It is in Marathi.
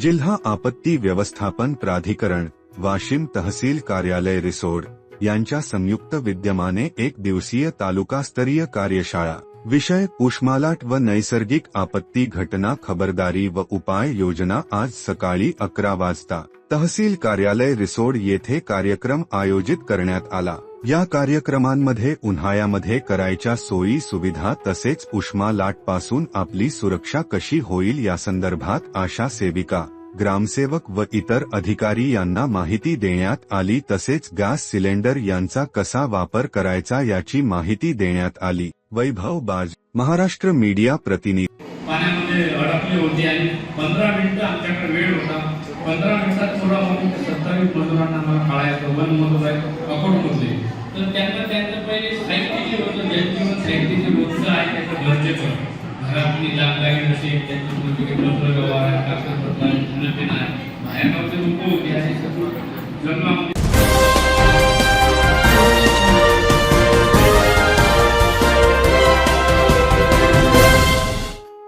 जिल्हा आपत्ती व्यवस्थापन प्राधिकरण वाशिम तहसील कार्यालय रिसोड यांच्या संयुक्त विद्यमाने एक दिवसीय तालुकास्तरीय कार्यशाळा. विषय उष्मालाट व नैसर्गिक आपत्ती घटना खबरदारी व उपाय योजना आज सकाळी अकरा वाजता. तहसील कार्यालय रिसोड येथे कार्यक्रम आयोजित करण्यात आला. या कार्यक्रमांमध्ये उन्हाळ्यामध्ये करायच्या सोयी सुविधा तसेच उष्मा लाटपासून आपली सुरक्षा कशी होईल या संदर्भात आशा सेविका ग्रामसेवक व इतर अधिकारी यांना माहिती देण्यात आली तसेच गॅस सिलेंडर यांचा कसा वापर करायचा याची माहिती देण्यात आली. वैभव बाज महाराष्ट्र मीडिया प्रतिनिधी. पाण्यामध्ये अडकली होती आणि पंधरा मिनिटं आमच्याकडे वेळ होता. पंधरा मिनिटात थोडा सत्तावीस मजुरांना मला काळायचं वन मजूर आहे अकोट मधले तर त्यांना त्यांचं पहिले साहित्य जे होतं जनजीवन साहित्याचे जे आहे त्याचं गरजेचं घरातली लागलागी असेल त्याची म्हणजे पत्र व्यवहार आहे कागदपत्र आहे खाणं पिणं बाहेरगावचे लोक होते असे जन्मा